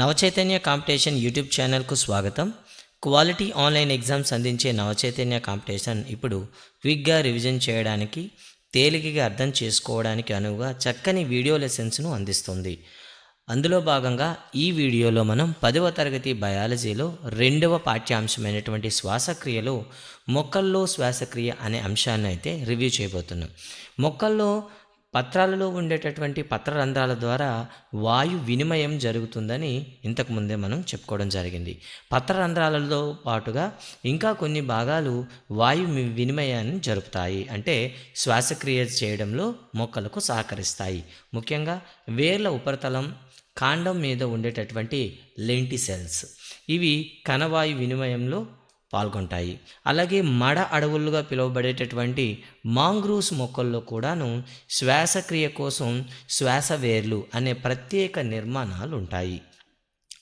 Navachaitanya competition YouTube ఛానల్కు స్వాగతం. Quality online exams అందించే నవచైతన్య కాంపిటీషన్ ఇప్పుడు క్విక్గా రివిజన్ చేయడానికి తేలికగా అర్థం చేసుకోవడానికి అనువుగా చక్కని వీడియో లెసన్స్ను అందిస్తుంది. అందులో భాగంగా ఈ వీడియోలో మనం పదవ తరగతి బయాలజీలో రెండవ పాఠ్యాంశమైనటువంటి శ్వాసక్రియలో మొక్కల్లో శ్వాసక్రియ అనే అంశాన్ని అయితే రివ్యూ చేయబోతున్నాం. మొక్కల్లో పత్రాలలో ఉండేటటువంటి పత్రరంధ్రాల ద్వారా వాయు వినిమయం జరుగుతుందని ఇంతకుముందే మనం చెప్పుకోవడం జరిగింది. పత్రరంధ్రాలలో పాటుగా ఇంకా కొన్ని భాగాలు వాయు వి- వినిమయాన్ని జరుపుతాయి. అంటే శ్వాసక్రియ చేయడంలో మొక్కలకు సహకరిస్తాయి. ముఖ్యంగా వేర్ల ఉపరితలం కాండం మీద ఉండేటటువంటి లెంటి సెల్స్. ఇవి కణవాయు వినిమయంలో పాల్గొంటాయి. అలాగే మడ అడవులుగా పిలువబడేటటువంటి మాంగ్రూవ్స్ మొక్కల్లో కూడాను శ్వాసక్రియ కోసం శ్వాస వేర్లు అనే ప్రత్యేక నిర్మాణాలు ఉంటాయి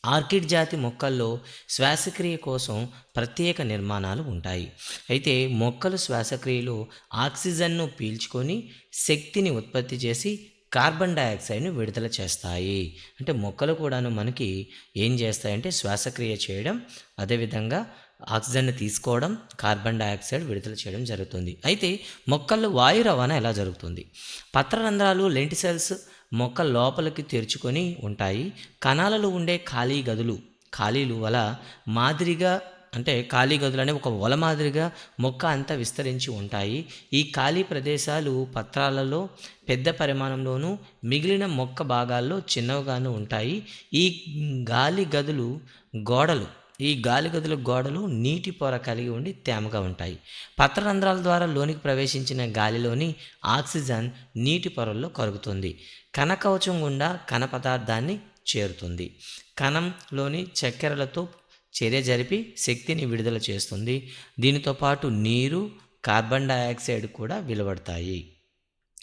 ఆర్కిడ్ జాతి మొక్కల్లో శ్వాసక్రియ కోసం ప్రత్యేక నిర్మాణాలు ఉంటాయి అయితే మొక్కలు శ్వాసక్రియలో ఆక్సిజన్ను పీల్చుకొని శక్తిని ఉత్పత్తి చేసి కార్బన్ డయాక్సైడ్ను విడుదల చేస్తాయి. అంటే మొక్కలు కూడాను మనకి ఏం చేస్తాయంటే శ్వాసక్రియ చేయడం అదేవిధంగా ఆక్సిజన్ను తీసుకోవడం కార్బన్ డయాక్సైడ్ విడుదల చేయడం జరుగుతుంది. అయితే మొక్కల్లో వాయు రవాణా ఎలా జరుగుతుంది? పత్రరంధ్రాలు లెంటి సెల్స్ మొక్క లోపలికి తెరుచుకొని ఉంటాయి. కణాలలో ఉండే ఖాళీ గదులు ఖాళీలు వల మాదిరిగా అంటే ఖాళీ గదులు అనే ఒక వల మాదిరిగా మొక్క అంతా విస్తరించి ఉంటాయి. ఈ ఖాళీ ప్రదేశాలు పత్రాలలో పెద్ద పరిమాణంలోనూ మిగిలిన మొక్క భాగాల్లో చిన్నవిగాను ఉంటాయి. ఈ గాలి గదులు గోడలు ఈ గాలి గదుల గోడలు నీటి పొర కలిగి ఉండి తేమగా ఉంటాయి. పత్రరంధ్రాల ద్వారా లోనికి ప్రవేశించిన గాలిలోని ఆక్సిజన్ నీటి పొరల్లో కరుగుతుంది. కణ కవచం గుండా కణ పదార్థాన్ని చేరుతుంది. కణంలోని చక్కెరలతో చర్య జరిపి శక్తిని విడుదల చేస్తుంది. దీనితో పాటు నీరు కార్బన్ డయాక్సైడ్ కూడా వెలువడతాయి.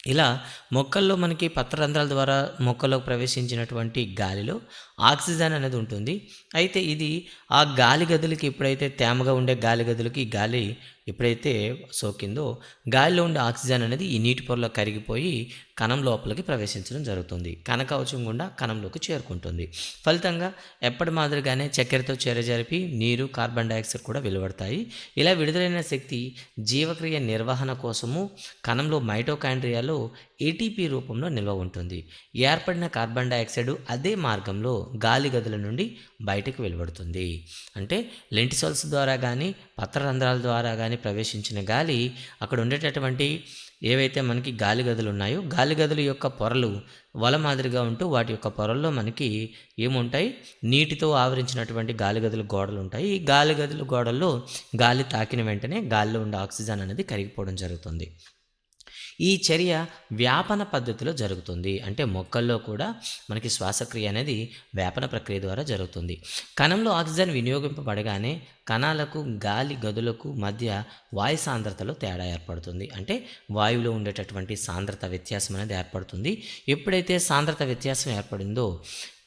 ఇలా మొక్కల్లో మనకి పత్రరంధ్రాల ద్వారా మొక్కలోకి ప్రవేశించినటువంటి గాలిలో ఆక్సిజన్ అనేది ఉంటుంది. అయితే ఇది ఆ గాలి గదులకి ఎప్పుడైతే తేమగా ఉండే గాలి గదులకి గాలి ఎప్పుడైతే సోకిందో గాలిలో ఉండే ఆక్సిజన్ అనేది ఈ నీటి పొరలో కరిగిపోయి కణం లోపలికి ప్రవేశించడం జరుగుతుంది. కణ కవచం గుండా కణంలోకి చేరుకుంటుంది. ఫలితంగా ఎప్పటి మాదిరిగానే చక్కెరతో చేరజరిపి జరిపి నీరు కార్బన్ డైఆక్సైడ్ కూడా వెలువడతాయి. ఇలా విడుదలైన శక్తి జీవక్రియ నిర్వహణ కోసము కణంలో మైటోకాండ్రియాలో ఏటీపీ రూపంలో నిల్వ ఉంటుంది. ఏర్పడిన కార్బన్ డైఆక్సైడ్ అదే మార్గంలో గాలి గదుల నుండి బయటకు వెలువడుతుంది. అంటే లెంటిసోల్స్ ద్వారా కానీ పత్రరంధ్రాల ద్వారా కానీ ప్రవేశించిన గాలి అక్కడ ఉండేటటువంటి ఏవైతే మనకి గాలి గదులు ఉన్నాయో గాలి గదుల యొక్క పొరలు వల మాదిరిగా ఉంటూ వాటి యొక్క పొరల్లో మనకి ఏముంటాయి? నీటితో ఆవరించినటువంటి గాలి గదుల గోడలు ఉంటాయి. ఈ గాలి గదుల గోడల్లో గాలి తాకిన వెంటనే గాలిలో ఉండే ఆక్సిజన్ అనేది కరిగిపోవడం జరుగుతుంది. ఈ చర్య వ్యాపన పద్ధతిలో జరుగుతుంది. అంటే మొక్కల్లో కూడా మనకి శ్వాసక్రియ అనేది వ్యాపన ప్రక్రియ ద్వారా జరుగుతుంది. కణంలో ఆక్సిజన్ వినియోగింపబడగానే కణాలకు గాలి గదులకు మధ్య వాయు సాంద్రతలో తేడా ఏర్పడుతుంది. అంటే వాయువులో ఉండేటటువంటి సాంద్రత వ్యత్యాసం అనేది ఏర్పడుతుంది. ఎప్పుడైతే సాంద్రత వ్యత్యాసం ఏర్పడిందో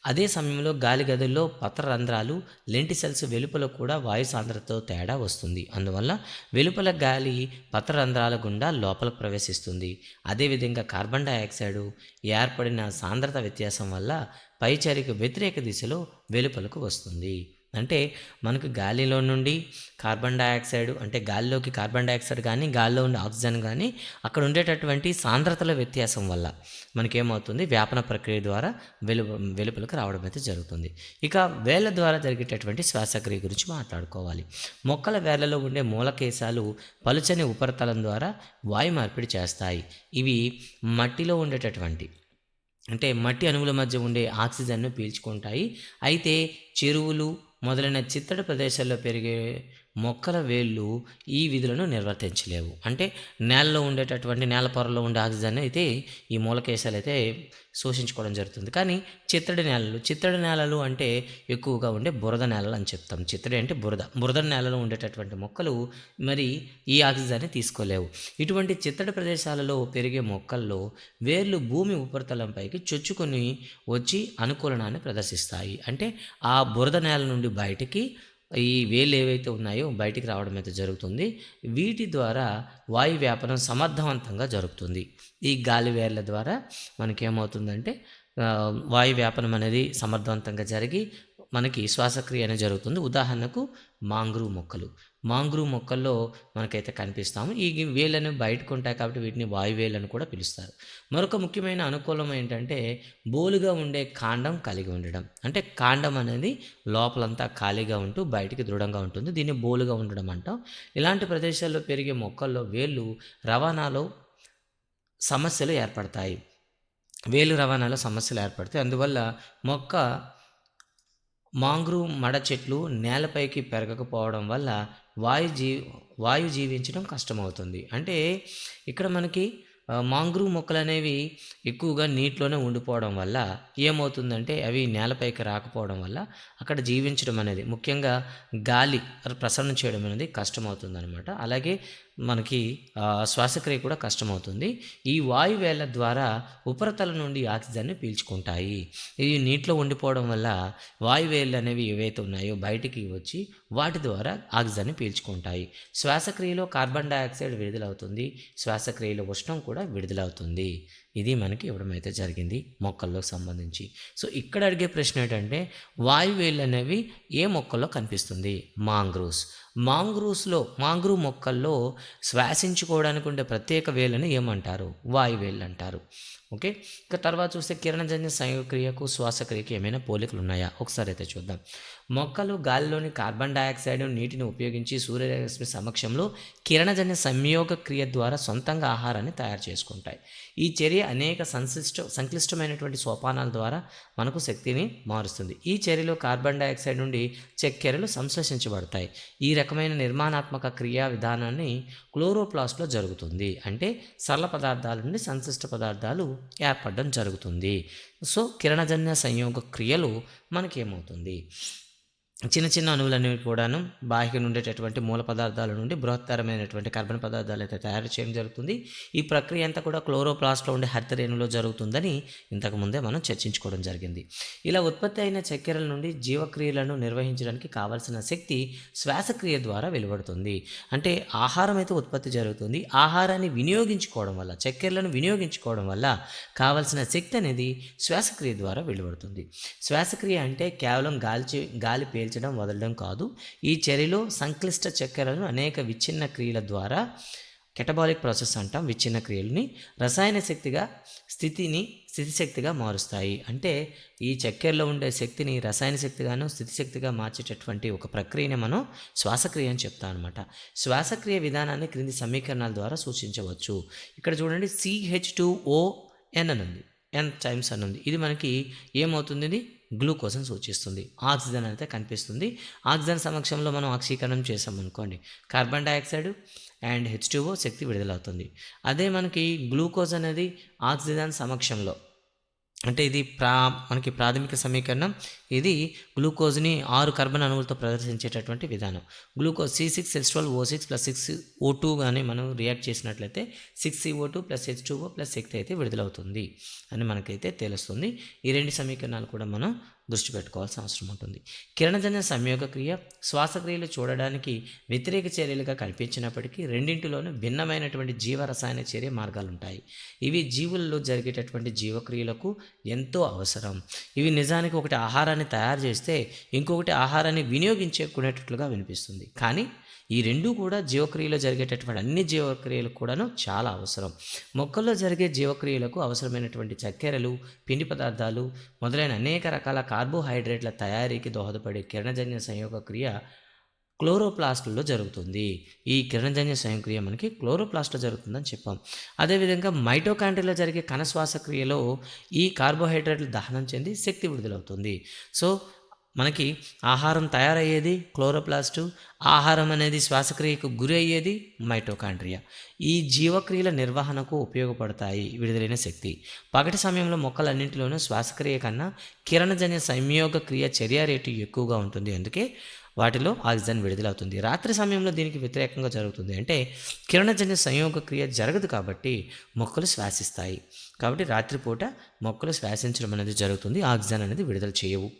అదే సమయంలో గాలి గదుల్లో పత్రరంధ్రాలు లెంటి సెల్స్ వెలుపల కూడా వాయు సాంద్రతతో తేడా వస్తుంది. అందువల్ల వెలుపల గాలి పత్రరంధ్రాల గుండా లోపల ప్రవేశిస్తుంది. అదేవిధంగా కార్బన్ డయాక్సైడ్ ఏర్పడిన సాంద్రత వ్యత్యాసం వల్ల పైచరికి వ్యతిరేక దిశలో వెలుపలకు వస్తుంది. అంటే మనకు గాలిలో నుండి కార్బన్ డయాక్సైడ్ అంటే గాలిలోకి కార్బన్ డయాక్సైడ్ కానీ గాలిలో ఉండే ఆక్సిజన్ కానీ అక్కడ ఉండేటటువంటి సాంద్రతల వ్యత్యాసం వల్ల మనకేమవుతుంది? వ్యాపన ప్రక్రియ ద్వారా వెలు వెలుపలకు రావడం అయితే జరుగుతుంది. ఇక వేళ్ళ ద్వారా జరిగేటటువంటి శ్వాసక్రియ గురించి మాట్లాడుకోవాలి. మొక్కల వేళ్ళలో ఉండే మూలకేశాలు పలుచని ఉపరితలం ద్వారా వాయు మార్పిడి చేస్తాయి. ఇవి మట్టిలో ఉండేటటువంటి అంటే మట్టి అణువుల మధ్య ఉండే ఆక్సిజన్ను పీల్చుకుంటాయి. అయితే చెరువులు మొదలైన చిత్తడి ప్రదేశాల్లో పెరిగే మొక్కల వేళ్ళు ఈ విధులను నిర్వర్తించలేవు. అంటే నేలలో ఉండేటటువంటి నేల పొరలో ఉండే ఆక్సిజన్ అయితే ఈ మూలకేశాలు అయితే శోషించుకోవడం జరుగుతుంది. కానీ చిత్తడి నేలలు చిత్తడి నేలలు అంటే ఎక్కువగా ఉండే బురద నేలలు అని చెప్తాం. చిత్తడి అంటే బురద. బురద నేలలో ఉండేటటువంటి మొక్కలు మరి ఈ ఆక్సిజన్ని తీసుకోలేవు. ఇటువంటి చిత్తడి ప్రదేశాలలో పెరిగే మొక్కల్లో వేర్లు భూమి ఉపరితలంపైకి చొచ్చుకొని వచ్చి అనుకూలనాన్ని ప్రదర్శిస్తాయి. అంటే ఆ బురద నేల నుండి బయటికి ఈ వేలు ఏవైతే ఉన్నాయో బయటికి రావడం అయితే జరుగుతుంది. వీటి ద్వారా వాయు వ్యాపనం సమర్థవంతంగా జరుగుతుంది. ఈ గాలి వేర్ల ద్వారా మనకేమవుతుందంటే వాయు వ్యాపనం అనేది సమర్థవంతంగా జరిగి మనకి శ్వాసక్రియ అనేది జరుగుతుంది. ఉదాహరణకు మాంగ్రూవ్ మొక్కలు. మాంగ్రూ మొక్కల్లో మనకైతే కనిపిస్తాము. ఈ వేళ్ళను బయటకు ఉంటాయి కాబట్టి వీటిని వాయువేళ్ళని కూడా పిలుస్తారు. మరొక ముఖ్యమైన అనుకూలం ఏంటంటే బోలుగా ఉండే కాండం కలిగి ఉండడం. అంటే కాండం అనేది లోపలంతా ఖాళీగా ఉంటూ బయటికి దృఢంగా ఉంటుంది. దీన్ని బోలుగా ఉండడం అంటాం. ఇలాంటి ప్రదేశాల్లో పెరిగే మొక్కల్లో వేళ్ళు రవాణాలో సమస్యలు ఏర్పడతాయి. వేలు రవాణాలో సమస్యలు ఏర్పడతాయి. అందువల్ల మొక్క మాంగ్రూ మడ చెట్లు నేలపైకి పెరగకపోవడం వల్ల వాయు జీ వాయు జీవించడం కష్టమవుతుంది. అంటే ఇక్కడ మనకి మాంగ్రూవ్ మాంగ్రూ మొక్కలు అనేవి ఎక్కువగా నీటిలోనే ఉండిపోవడం వల్ల ఏమవుతుందంటే అవి నేలపైకి రాకపోవడం వల్ల అక్కడ జీవించడం అనేది ముఖ్యంగా గాలి ప్రసరణ చేయడం అనేది కష్టమవుతుంది అనమాట అలాగే మనకి శ్వాసక్రియ కూడా కష్టమవుతుంది. ఈ వాయువేళ్ళ ద్వారా ఉపరితలం నుండి ఆక్సిజన్ని పీల్చుకుంటాయి. ఇది నీటిలో ఉండిపోవడం వల్ల వాయువేళ్ళు అనేవి ఏవైతే ఉన్నాయో బయటికి వచ్చి వాటి ద్వారా ఆక్సిజన్ని పీల్చుకుంటాయి. శ్వాసక్రియలో కార్బన్ డయాక్సైడ్ విడుదలవుతుంది. శ్వాసక్రియలో ఉష్ణం కూడా విడుదలవుతుంది. ఇది మనకి ఇవ్వడం అయితే జరిగింది మొక్కల్లో సంబంధించి. సో ఇక్కడ అడిగే ప్రశ్న ఏంటంటే వాయువేళ్ళు అనేవి ఏ మొక్కల్లో కనిపిస్తుంది? మాంగ్రూస్ మాంగ్రూస్లో మాంగ్రూ మొక్కల్లో శ్వాసించుకోవడానికి ఉండే ప్రత్యేక వేళ్ళని ఏమంటారు? వాయువేళ్ళు అంటారు. ఓకే? ఇక తర్వాత చూస్తే కిరణజన్య సంయోగక్రియకు శ్వాసక్రియకు ఏమైనా పోలికలు ఉన్నాయా ఒకసారి అయితే చూద్దాం. మొక్కలు గాలిలోని కార్బన్ డయాక్సైడ్ నీటిని ఉపయోగించి సూర్యరశ్మి సమక్షంలో కిరణజన్య సంయోగ క్రియ ద్వారా సొంతంగా ఆహారాన్ని తయారు చేసుకుంటాయి. ఈ చర్య అనేక సంక్లిష్ట సంక్లిష్టమైనటువంటి సోపానాల ద్వారా మనకు శక్తిని మారుస్తుంది. ఈ చర్యలో కార్బన్ డయాక్సైడ్ నుండి చక్కెరలు సంశ్లేషించబడతాయి. ఈ రకమైన నిర్మాణాత్మక క్రియా విధానాన్ని క్లోరోప్లాస్ట్లో జరుగుతుంది. అంటే సరళ పదార్థాల నుండి సంశిష్ట పదార్థాలు ఏర్పడడం జరుగుతుంది. సో కిరణజన్య సంయోగ క్రియలు మనకేమవుతుంది? చిన్న చిన్న అణువులనేవి కూడాను బాహ్య ఉండేటటువంటి మూల పదార్థాల నుండి బృహత్తరమైనటువంటి కార్బన్ పదార్థాలు అయితే తయారు చేయడం జరుగుతుంది. ఈ ప్రక్రియ అంతా కూడా క్లోరోప్లాస్ట్లో ఉండే హరితరేణులో జరుగుతుందని ఇంతకు ముందే మనం చర్చించుకోవడం జరిగింది. ఇలా ఉత్పత్తి అయిన చక్కెరల నుండి జీవక్రియలను నిర్వహించడానికి కావలసిన శక్తి శ్వాసక్రియ ద్వారా వెలువడుతుంది. అంటే ఆహారం అయితే ఉత్పత్తి జరుగుతుంది. ఆహారాన్ని వినియోగించుకోవడం వల్ల చక్కెరలను వినియోగించుకోవడం వల్ల కావలసిన శక్తి అనేది శ్వాసక్రియ ద్వారా వెలువడుతుంది. శ్వాసక్రియ అంటే కేవలం గాలి చే- పీల్చడం వదలడం కాదు. ఈ చర్యలో సంక్లిష్ట చక్కెరలను అనేక విచ్ఛిన్న క్రియల ద్వారా కెటబాలిక్ ప్రాసెస్ అంటాం విచ్ఛిన్న క్రియలని రసాయన శక్తిగా స్థితిని స్థితిశక్తిగా మారుస్తాయి. అంటే ఈ చక్కెరలో ఉండే శక్తిని రసాయన శక్తిగాను స్థితిశక్తిగా మార్చేటటువంటి ఒక ప్రక్రియని మనం శ్వాసక్రియ అని చెప్తాం అనమాట శ్వాసక్రియ విధానాన్ని క్రింది సమీకరణాల ద్వారా సూచించవచ్చు. ఇక్కడ చూడండి సిహెచ్ టూ ఓ ఎన్ అని ఉంది ఎన్ టైమ్స్ అని ఉంది ఇది మనకి ఏమవుతుంది ఇది గ్లూకోజ్ని సూచిస్తుంది. ఆక్సిజన్ అయితే కనిపిస్తుంది. ఆక్సిజన్ సమక్షంలో మనం ఆక్సీకరణం చేసాం అనుకోండి. కార్బన్ డైఆక్సైడ్ అండ్ హెచ్ శక్తి విడుదలవుతుంది. అదే మనకి గ్లూకోజ్ అనేది ఆక్సిజన్ సమక్షంలో అంటే ఇది ప్రా మనకి ప్రాథమిక సమీకరణం. ఇది గ్లూకోజ్ని ఆరు కార్బన్ అణువులతో ప్రదర్శించేటటువంటి విధానం. Glucose C six H twelve O six plus six O two కానీ మనం రియాక్ట్ చేసినట్లయితే six CO two plus H two O plus six అయితే విడుదలవుతుంది అని మనకైతే తెలుస్తుంది. ఈ రెండు సమీకరణాలు కూడా మనం దృష్టి పెట్టుకోవాల్సిన అవసరం ఉంటుంది. కిరణజన్య సంయోగ క్రియ శ్వాసక్రియలు చూడడానికి వ్యతిరేక చర్యలుగా కనిపించినప్పటికీ రెండింటిలోనూ భిన్నమైనటువంటి జీవరసాయన చర్య మార్గాలు ఉంటాయి ఇవి జీవుల్లో జరిగేటటువంటి జీవక్రియలకు ఎంతో అవసరం. ఇవి నిజానికి ఒకటి ఆహారాన్ని తయారు చేస్తే ఇంకొకటి ఆహారాన్ని వినియోగించుకునేటట్లుగా వినిపిస్తుంది. కానీ ఈ రెండు కూడా జీవక్రియలో జరిగేటటువంటి అన్ని జీవక్రియలకు కూడాను చాలా అవసరం. మొక్కల్లో జరిగే జీవక్రియలకు అవసరమైనటువంటి చక్కెరలు పిండి పదార్థాలు మొదలైన అనేక రకాల కార్బోహైడ్రేట్ల తయారీకి దోహదపడే కిరణజన్య సంయోగ క్రియ క్లోరోప్లాస్ట్లో జరుగుతుంది. ఈ కిరణజన్య స్వయంక్రియ మనకి క్లోరోప్లాస్ట్లో జరుగుతుందని చెప్పాం. అదేవిధంగా మైటోకాండ్రియాలో జరిగే కణ శ్వాసక్రియలో ఈ కార్బోహైడ్రేట్లు దహనం చెంది శక్తి విడుదలవుతుంది. సో మనకి ఆహారం తయారయ్యేది క్లోరోప్లాస్టు ఆహారం అనేది శ్వాసక్రియకు గురి అయ్యేది మైటోకాండ్రియా. ఈ జీవక్రియల నిర్వహణకు ఉపయోగపడతాయి విడుదలైన శక్తి. పగటి సమయంలో మొక్కలన్నింటిలోనూ శ్వాసక్రియ కన్నా కిరణజన్య సంయోగ క్రియ చర్య రేటు ఎక్కువగా ఉంటుంది. అందుకే వాటిలో ఆక్సిజన్ విడుదలవుతుంది. రాత్రి సమయంలో దీనికి వ్యతిరేకంగా జరుగుతుంది. అంటే కిరణజన్య సంయోగ క్రియ జరగదు కాబట్టి మొక్కలు శ్వాసిస్తాయి. కాబట్టి రాత్రిపూట మొక్కలు శ్వాసించడం అనేది జరుగుతుంది. ఆక్సిజన్ అనేది విడుదల చేయవు.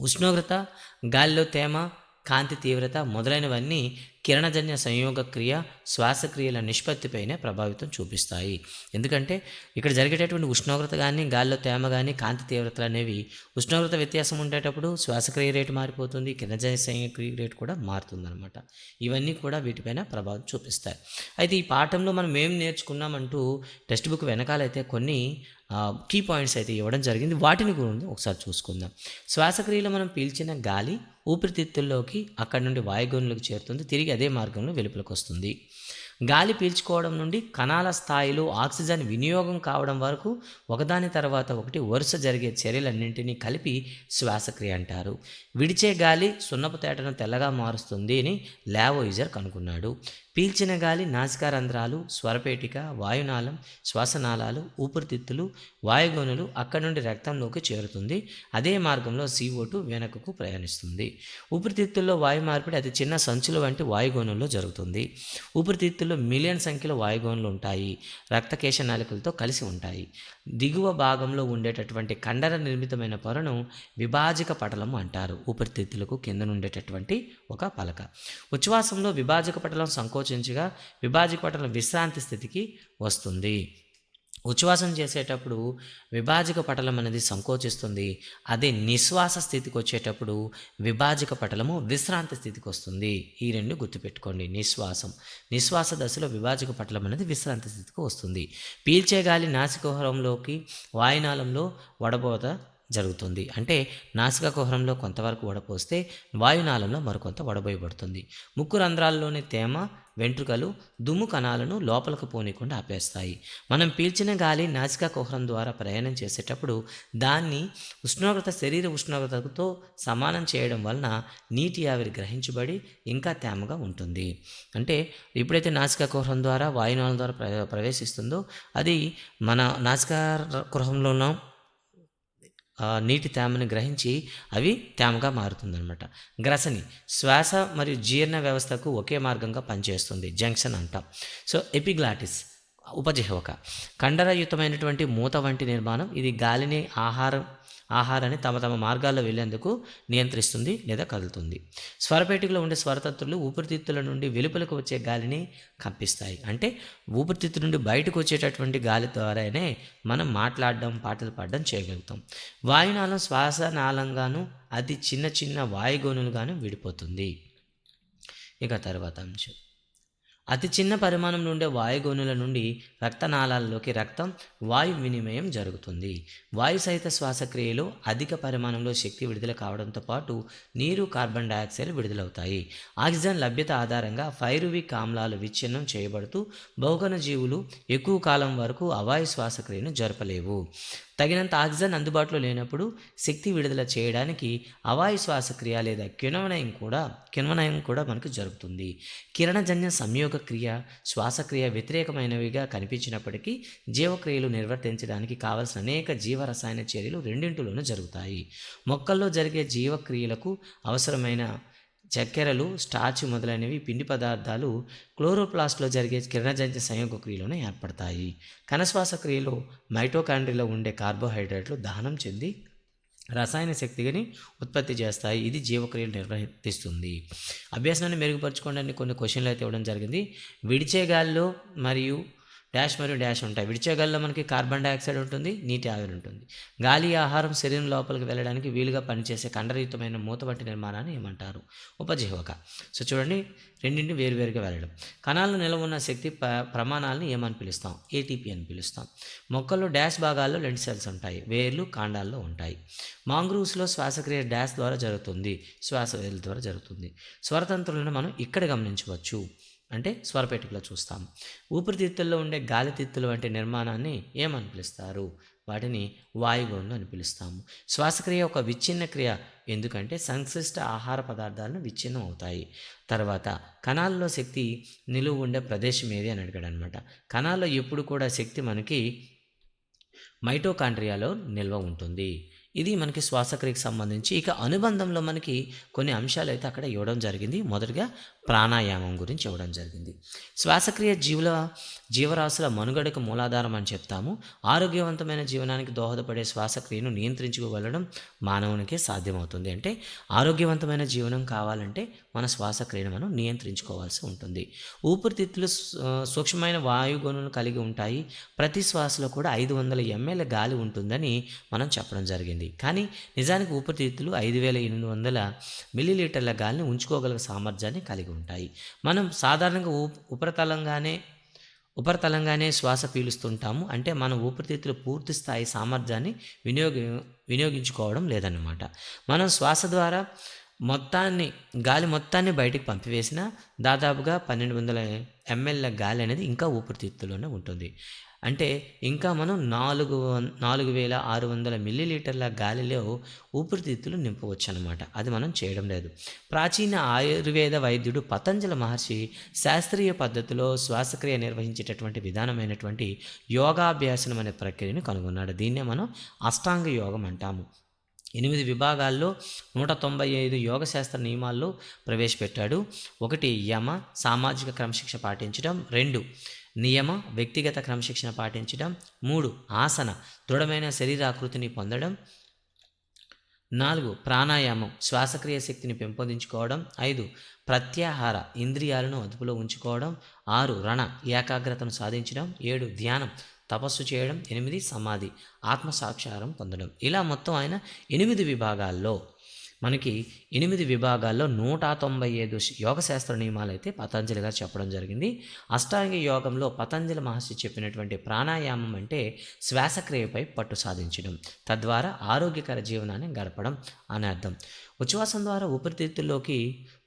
ఉష్ణోగ్రత గాలిలో తేమ కాంతి తీవ్రత మొదలైనవన్నీ కిరణజన్య సంయోగ క్రియ శ్వాసక్రియల నిష్పత్తిపైనే ప్రభావితం చూపిస్తాయి. ఎందుకంటే ఇక్కడ జరిగేటటువంటి ఉష్ణోగ్రత కానీ గాల్లో తేమ కానీ కాంతి తీవ్రతలు అనేవి ఉష్ణోగ్రత వ్యత్యాసం ఉండేటప్పుడు శ్వాసక్రియ రేటు మారిపోతుంది కిరణజన్య సంయోగ క్రియ రేటు కూడా మారుతుందన్నమాట. ఇవన్నీ కూడా వీటిపైన ప్రభావం చూపిస్తాయి. అయితే ఈ పాఠంలో మనం ఏం నేర్చుకున్నామంటూ టెక్స్ట్ బుక్ వెనకాలైతే కొన్ని కీ పాయింట్స్ అయితే ఇవ్వడం జరిగింది. వాటిని గురించి ఒకసారి చూసుకుందాం. శ్వాసక్రియలో మనం పీల్చిన గాలి ఊపిరితిత్తుల్లోకి అక్కడి నుండి వాయుగుణులకు చేరుతుంది. తిరిగి అదే మార్గంలో వెలుపలకు వస్తుంది. గాలి పీల్చుకోవడం నుండి కణాల స్థాయిలో ఆక్సిజన్ వినియోగం కావడం వరకు ఒకదాని తర్వాత ఒకటి వరుస జరిగే చర్యలన్నింటినీ కలిపి శ్వాసక్రియ అంటారు. విడిచే గాలి సున్నపు తేటను తెల్లగా మారుస్తుంది అని లావోయిజర్ కనుక్కున్నాడు. పీల్చిన గాలి నాసికారంధ్రాలు స్వరపేటిక వాయునాళం శ్వాసనాళాలు ఊపిరితిత్తులు వాయుగోనులు అక్కడి నుండి రక్తంలోకి చేరుతుంది. అదే మార్గంలో CO2 వెనుకకు ప్రయాణిస్తుంది. ఊపిరితిత్తుల్లో వాయు మార్పిడి అతి చిన్న సంచుల వంటి వాయుగోనుల్లో జరుగుతుంది. ఊపిరితిత్తుల్లో మిలియన్ సంఖ్యలో వాయుగోనులు ఉంటాయి. రక్తకేశ నాళికలతో కలిసి ఉంటాయి. దిగువ భాగంలో ఉండేటటువంటి కండర నిర్మితమైన పొరను విభాజక పటలము అంటారు. ఊపిరితిత్తులకు కింద ఉండేటటువంటి ఒక పలక. ఉచ్ఛ్వాసంలో విభాజక పటలం సంకోచించగా విభాజక పటలం విశ్రాంతి స్థితికి వస్తుంది. ఉచ్ఛ్వాసం చేసేటప్పుడు విభాజక పటలం అనేది సంకోచిస్తుంది. అదే నిశ్వాస స్థితికి వచ్చేటప్పుడు విభాజక పటలము విశ్రాంతి స్థితికి వస్తుంది. ఈ రెండు గుర్తుపెట్టుకోండి. నిశ్వాసం. నిశ్వాస దశలో విభాజక పటలం అనేది విశ్రాంతి స్థితికి వస్తుంది. పీల్చే గాలి నాసికోహరంలోకి వాయునాళంలో వడబోత జరుగుతుంది. అంటే నాసికా కుహరంలో కొంతవరకు వడపోస్తే వాయునాళంలో మరికొంత వడబోయబడుతుంది. ముక్కు రంధ్రాల్లోని తేమ వెంట్రుకలు దుమ్ము కణాలను లోపలకు పోనీకుండా ఆపేస్తాయి. మనం పీల్చిన గాలి నాసికా కుహరం ద్వారా ప్రయాణం చేసేటప్పుడు దాన్ని ఉష్ణోగ్రత శరీర ఉష్ణోగ్రతతో సమానం చేయడం వలన నీటి ఆవిరి గ్రహించబడి ఇంకా తేమగా ఉంటుంది. అంటే ఎప్పుడైతే నాసికా కుహరం ద్వారా వాయునాళం ద్వారా ప్రవేశిస్తుందో అది మన నాసికా కుహరంలో నీటి తేమను గ్రహించి అవి తేమగా మారుతుందన్నమాట. గ్రసని శ్వాస మరియు జీర్ణ వ్యవస్థకు ఒకే మార్గంగా పనిచేస్తుంది జంక్షన్ అంటాం. సో ఎపిగ్లాటిస్ ఉపజిహ్వక కండరయుతమైనటువంటి మూత వంటి నిర్మాణం ఇది గాలిని ఆహారం ఆహారాన్ని తమ తమ మార్గాల్లో వెళ్ళేందుకు నియంత్రిస్తుంది లేదా కదులుతుంది. స్వరపేటికలో ఉండే స్వరతత్తులు ఊపిరితిత్తుల నుండి వెలుపలకు వచ్చే గాలిని కంపిస్తాయి. అంటే ఊపిరితిత్తు నుండి బయటకు వచ్చేటటువంటి గాలి ద్వారానే మనం మాట్లాడడం పాటలు పాడడం చేయగలుగుతాం. వాయునాళం శ్వాసనాళంగాను అతి చిన్న చిన్న వాయుగోనులుగాను విడిపోతుంది. ఇక తర్వాత అంశం. అతి చిన్న పరిమాణం నుండే వాయుగోనుల నుండి రక్తనాళాలలోకి రక్తం వాయు వినిమయం జరుగుతుంది. వాయు సహిత శ్వాసక్రియలో అధిక పరిమాణంలో శక్తి విడుదల కావడంతో పాటు నీరు కార్బన్ డయాక్సైడ్ విడుదలవుతాయి. ఆక్సిజన్ లభ్యత ఆధారంగా ఫైరువిక్ ఆమ్లాలు విచ్ఛిన్నం చేయబడుతూ బహుగణ జీవులు ఎక్కువ కాలం వరకు అవాయు శ్వాసక్రియను జరపలేవు. తగినంత ఆక్సిజన్ అందుబాటులో లేనప్పుడు శక్తి విడుదల చేయడానికి అవాయు శ్వాసక్రియ లేదా కిణవనయం కూడా కిణవనయం కూడా మనకు జరుగుతుంది. కిరణజన్య సంయోగ క్రియ శ్వాసక్రియ వ్యతిరేకమైనవిగా కనిపించినప్పటికీ జీవక్రియలు నిర్వర్తించడానికి కావలసిన అనేక జీవరసాయన చర్యలు రెండింటిలోనూ జరుగుతాయి. మొక్కల్లో జరిగే జీవక్రియలకు అవసరమైన చక్కెరలు స్టార్చ్ మొదలైనవి పిండి పదార్థాలు క్లోరోప్లాస్ట్లో జరిగే కిరణజన్య సంయోగ క్రియలోనే ఏర్పడతాయి. కణశ్వాస క్రియలో మైటోకాండ్రీలో ఉండే కార్బోహైడ్రేట్లు దహనం చెంది రసాయన శక్తిని ఉత్పత్తి చేస్తాయి. ఇది జీవక్రియలు నిర్వర్తిస్తుంది అభ్యాసాన్ని మెరుగుపరచుకోవడానికి కొన్ని క్వశ్చన్లు అయితే ఇవ్వడం జరిగింది. విడిచే గాలిలో మరియు డాష్ మరియు డాష్ ఉంటాయి. విడిచే గాలిలో మనకి కార్బన్ డైఆక్సైడ్ ఉంటుంది నీటి ఆవిరి ఉంటుంది. గాలి ఆహారం శరీరం లోపలికి వెళ్ళడానికి వీలుగా పనిచేసే కండరయుతమైన మూత వంటి నిర్మాణాన్ని ఏమంటారు? ఉపజీవక. సో చూడండి రెండింటిని వేరువేరుగా వెళ్ళడం. కణాల్లో నిల్వ ఉన్న శక్తి ప ప్రమాణాలను ఏమని పిలుస్తాం? ఏటీపీ అని పిలుస్తాం. మొక్కల్లో డాష్ భాగాల్లో లెండ్ సెల్స్ ఉంటాయి. వేర్లు కాండాల్లో ఉంటాయి. మాంగ్రూవ్స్లో శ్వాసక్రియ డాష్ ద్వారా జరుగుతుంది. శ్వాస వేర్ల ద్వారా జరుగుతుంది. స్వరతంత్రులను మనం ఇక్కడ గమనించవచ్చు. అంటే స్వరపేటికలో చూస్తాం ఊపిరితిత్తుల్లో ఉండే గాలితిత్తులు వంటి నిర్మాణాన్ని ఏమని పిలుస్తారు? వాటిని వాయుగోన్లు అని పిలుస్తాము. శ్వాసక్రియ ఒక విచ్ఛిన్న క్రియ. ఎందుకంటే సంక్లిష్ట ఆహార పదార్థాలను విచ్ఛిన్నం అవుతాయి. తర్వాత కణాల్లో శక్తి నిలువ ఉండే ప్రదేశం ఏది అని అడిగాడు అనమాట కణాల్లో ఎప్పుడు కూడా శక్తి మనకి మైటోకాండ్రియాలో నిల్వ ఉంటుంది. ఇది మనకి శ్వాసక్రియకు సంబంధించి ఇక అనుబంధంలో మనకి కొన్ని అంశాలు అయితే అక్కడ ఇవ్వడం జరిగింది. మొదటగా ప్రాణాయామం గురించి ఇవ్వడం జరిగింది. శ్వాసక్రియ జీవుల జీవరాశుల మనుగడకు మూలాధారం అని చెప్తాము. ఆరోగ్యవంతమైన జీవనానికి దోహదపడే శ్వాసక్రియను నియంత్రించుకోగలడం మానవునికి సాధ్యమవుతుంది. అంటే ఆరోగ్యవంతమైన జీవనం కావాలంటే మన శ్వాసక్రియను మనం నియంత్రించుకోవాల్సి ఉంటుంది. ఊపిరితిత్తులు సూక్ష్మమైన వాయుగుణను కలిగి ఉంటాయి. ప్రతి శ్వాసలో కూడా ఐదు వందల ఎంఎల్ గాలి ఉంటుందని మనం చెప్పడం జరిగింది. కానీ నిజానికి ఊపిరితిత్తులు ఐదు వేల ఎనిమిది వందల మిల్లీలీటర్ల గాలిని ఉంచుకోగల సామర్థ్యాన్ని కలిగి ఉంటాయి. మనం సాధారణంగా ఉపరితలంగానే ఉపరితలంగానే శ్వాస పీలుస్తుంటాము. అంటే మన ఊపిరితిత్తుల పూర్తి స్థాయి సామర్థ్యాన్ని వినియోగ వినియోగించుకోవడం లేదన్నమాట. మనం శ్వాస ద్వారా మొత్తాన్ని గాలి మొత్తాన్ని బయటికి పంపివేసిన దాదాపుగా పన్నెండు వందల ఎంఎల్ల గాలి అనేది ఇంకా ఊపిరితిత్తులోనే ఉంటుంది. అంటే ఇంకా మనం నాలుగు నాలుగు వేల ఆరు వందల మిల్లీలీటర్ల గాలిలో ఊపిరితిత్తులు నింపవచ్చు అనమాట అది మనం చేయడం లేదు. ప్రాచీన ఆయుర్వేద వైద్యుడు పతంజల మహర్షి శాస్త్రీయ పద్ధతిలో శ్వాసక్రియ నిర్వహించేటటువంటి విధానమైనటువంటి యోగాభ్యాసనం అనే ప్రక్రియను కనుగొన్నాడు. దీన్నే మనం అష్టాంగ యోగం అంటాము. ఎనిమిది విభాగాల్లో నూట తొంభై ఐదు యోగశాస్త్ర నియమాల్లో ప్రవేశపెట్టాడు. ఒకటి యమ సామాజిక క్రమశిక్ష పాటించడం. రెండు నియమ వ్యక్తిగత క్రమశిక్షణ పాటించడం. మూడు ఆసన దృఢమైన శరీరాకృతిని పొందడం. నాలుగు ప్రాణాయామం శ్వాసక్రియ శక్తిని పెంపొందించుకోవడం. ఐదు ప్రత్యాహార ఇంద్రియాలను అదుపులో ఉంచుకోవడం. ఆరు రణ ఏకాగ్రతను సాధించడం. ఏడు ధ్యానం తపస్సు చేయడం. ఎనిమిది సమాధి ఆత్మసాక్షారం పొందడం. ఇలా మొత్తం ఆయన ఎనిమిది విభాగాల్లో మనకి ఎనిమిది విభాగాల్లో నూట తొంభై ఐదు యోగశాస్త్ర నియమాలు అయితే పతంజలి గారు చెప్పడం జరిగింది. అష్టాంగ యోగంలో పతంజలి మహర్షి చెప్పినటువంటి ప్రాణాయామం అంటే శ్వాసక్రియపై పట్టు సాధించడం తద్వారా ఆరోగ్యకర జీవనాన్ని గడపడం అని అర్థం. ఉచ్ఛ్వాసం ద్వారా ఊపిరితిత్తుల్లోకి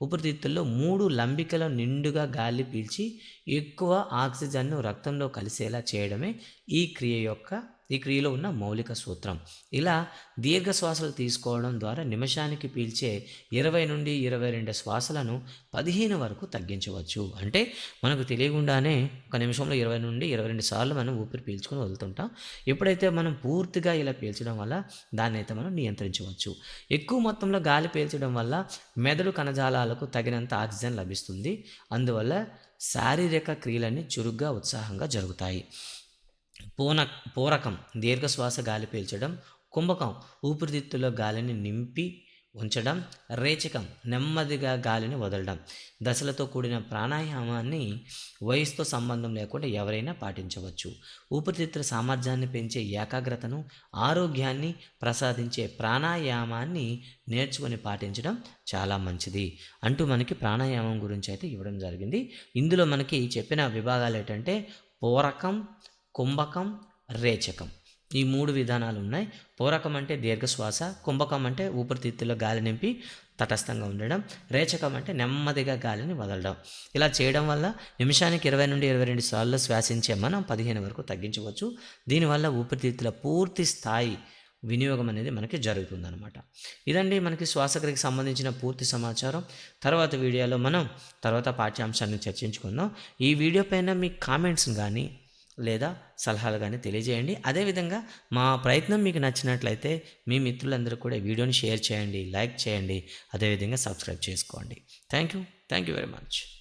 ఊపిరితిత్తుల్లో మూడు లంబికల నిండుగా గాలి పీల్చి ఎక్కువ ఆక్సిజన్ను రక్తంలో కలిసేలా చేయడమే ఈ క్రియ యొక్క ఈ క్రియలో ఉన్న మౌలిక సూత్రం. ఇలా దీర్ఘ శ్వాసలు తీసుకోవడం ద్వారా నిమిషానికి పీల్చే ఇరవై నుండి ఇరవై రెండు శ్వాసలను పదిహేను వరకు తగ్గించవచ్చు. అంటే మనకు తెలియకుండానే ఒక నిమిషంలో ఇరవై నుండి ఇరవై రెండు సార్లు మనం ఊపిరి పీల్చుకొని వదులుతుంటాం. ఎప్పుడైతే మనం పూర్తిగా ఇలా పీల్చడం వల్ల దాన్ని అయితే మనం నియంత్రించవచ్చు. ఎక్కువ మొత్తంలో గాలి పీల్చడం వల్ల మెదడు కణజాలాలకు తగినంత ఆక్సిజన్ లభిస్తుంది. అందువల్ల శారీరక క్రియలన్నీ చురుగ్గా ఉత్సాహంగా జరుగుతాయి. పూన పూరకం దీర్ఘశ్వాస గాలి పీల్చడం కుంభకం ఊపిరితిత్తులో గాలిని నింపి ఉంచడం రేచకం నెమ్మదిగా గాలిని వదలడం. దశలతో కూడిన ప్రాణాయామాన్ని వయసుతో సంబంధం లేకుండా ఎవరైనా పాటించవచ్చు. ఊపిరితిత్తుల సామర్థ్యాన్ని పెంచే ఏకాగ్రతను ఆరోగ్యాన్ని ప్రసాదించే ప్రాణాయామాన్ని నేర్చుకొని పాటించడం చాలా మంచిది. అంటూ మనకి ప్రాణాయామం గురించి అయితే ఇవ్వడం జరిగింది. ఇందులో మనకి చెప్పిన విభాగాలు ఏంటంటే పూరకం కుంభకం రేచకం. ఈ మూడు విధానాలు ఉన్నాయి పూరకం అంటే దీర్ఘశ్వాస కుంభకం అంటే ఊపిరితిత్తుల్లో గాలి నింపి తటస్థంగా ఉండడం రేచకం అంటే నెమ్మదిగా గాలిని వదలడం. ఇలా చేయడం వల్ల నిమిషానికి ఇరవై నుండి ఇరవై రెండు సార్లు శ్వాసించే మనం పదిహేను వరకు తగ్గించవచ్చు. దీనివల్ల ఊపిరితిత్తుల పూర్తి స్థాయి వినియోగం అనేది మనకి జరుగుతుందనమాట ఇదండి మనకి శ్వాసక్రియకి సంబంధించిన పూర్తి సమాచారం. తర్వాత వీడియోలో మనం తర్వాత పాఠ్యాంశాన్ని చర్చించుకుందాం. ఈ వీడియో పైన మీ కామెంట్స్ కానీ లేదా సలహాలు కానీ తెలియజేయండి. అదేవిధంగా మా ప్రయత్నం మీకు నచ్చినట్లయితే మీ మిత్రులందరూ కూడా వీడియోని షేర్ చేయండి లైక్ చేయండి. అదేవిధంగా సబ్స్క్రైబ్ చేసుకోండి. Thank you thank you very much.